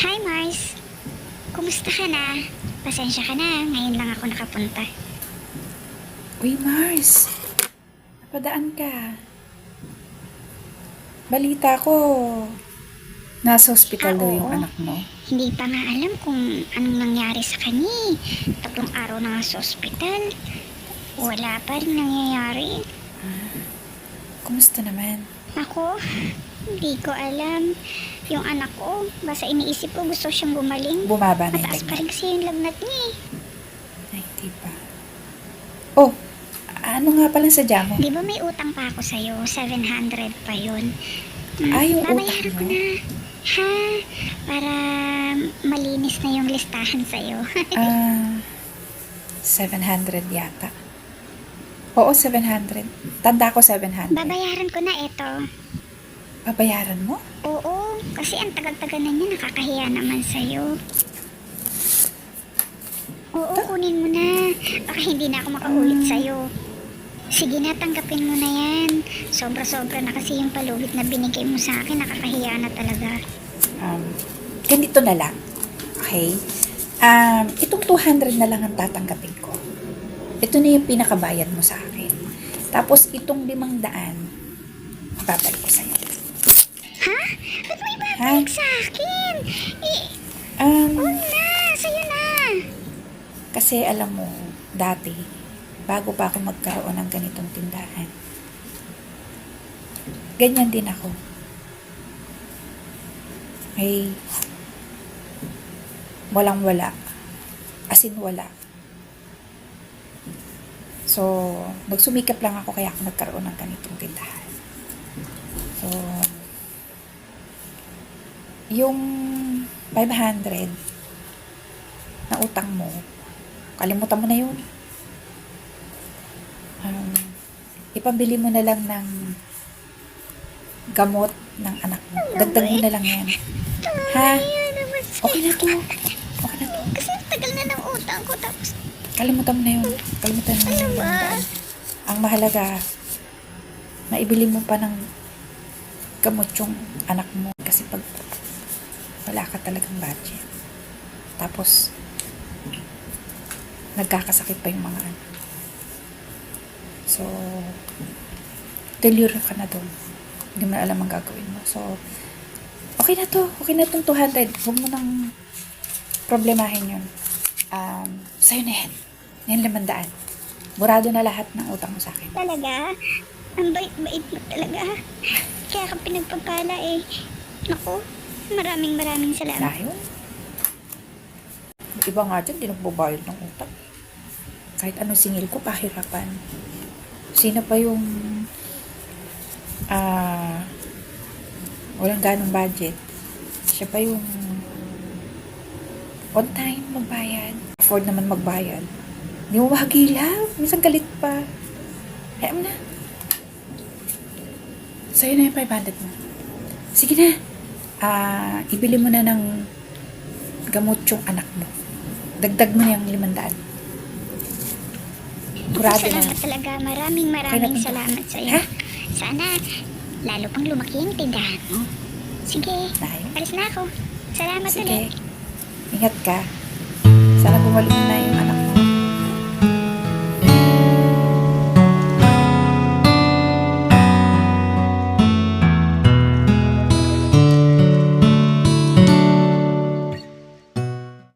Hi, Mars. Kumusta ka na? Pasensya ka na, ngayon lang ako nakapunta. Uy, Mars. Napadaan ka. Balita ko, nasa hospital Ah, daw yung anak mo. Hindi pa nga alam kung anong nangyari sa kanya. eh. Tatlong araw na nga sa ospital. Wala pa rin nangyayari. Kumusta naman? Ako, hindi ko alam. Yung anak ko, basta iniisip ko gusto siyang gumaling. Bumaba na yung Mataas pa lagnat. rin kasi yung lagnat niya eh. Ay, di pa. Oh, ano nga pala sa mo? Di ba may utang pa ako sa'yo? 700 pa yun. Hmm, Ah, yung babayaran utang ko mo? na. Ha? Para malinis na yung listahan sa'yo. Ah, 700 yata. Oo, 700. Tanda ko 700. Babayaran ko na ito. Babayaran mo? Oo, kasi ang tagal-tagal na niya, nakakahiya naman sa'yo. Oo, kunin mo na. Baka hindi na ako makaulit sa'yo. Sige na, tanggapin mo na yan. Sobra-sobra na kasi yung palugit na binigay mo sa akin. Nakakahiya na talaga. Um, ganito na lang. Okay? Um, itong 200 na lang ang tatanggapin ko. Ito na yung pinakabayad mo sa akin. Tapos itong 500, babalik ko sa'yo. Ha? Ba't mo Ha? ibabalik sa akin? Eh, Um, huwag na. Sa'yo na. kasi alam mo, dati, bago pa ako magkaroon ng ganitong tindahan, ganyan din ako. May walang wala. As in wala. So, nagsumikap lang ako kaya ako nagkaroon ng ganitong tindahan. So, yung 500 na utang mo, kalimutan mo na yun. Um, ipambili mo na lang ng gamot ng anak mo. Dagdag mo na lang yan. Ha? Okay na to. Okay na to. Kasi tagal na ng utang ko. Tapos, Kalimutan mo na yun. Kalimutan mo na Ano yun. ba? Ang mahalaga, maibili mo pa ng gamot yung anak mo. Kasi pag wala ka talagang budget. Tapos, nagkakasakit pa yung mga anak. So, delure ka na doon. Hindi mo na alam ang gagawin mo. So, okay na to. Okay na tong 200. Huwag mo nang problemahin yun. Um, sa'yo na yan. Yan limandaan. Burado na lahat ng utang mo sa akin. talaga, ang bait-bait mo talaga. Kaya ka pinagpapala eh. Naku, maraming maraming salamat. Dahil, iba nga dyan, di nagbabayad ng utang. Kahit anong singil ko, pahirapan. Sino pa yung ah walang ganong budget? Siya pa yung on time magbayad. Afford naman magbayad. Hindi mo mahagilaw. Minsan galit pa. Kaya mo na. Sa'yo na yung 500 mo. Sige na. Ah, ibili mo na ng gamot yung anak mo. Dagdag mo na yung 500. Burado na. Salamat talaga. Maraming maraming na, salamat sa iyo. Ha? Sana, lalo pang lumaki yung tindahan mo. Sige, Tayo. alis na ako. Salamat Sige. ulit. Ingat ka. Sana bumalik na yung anak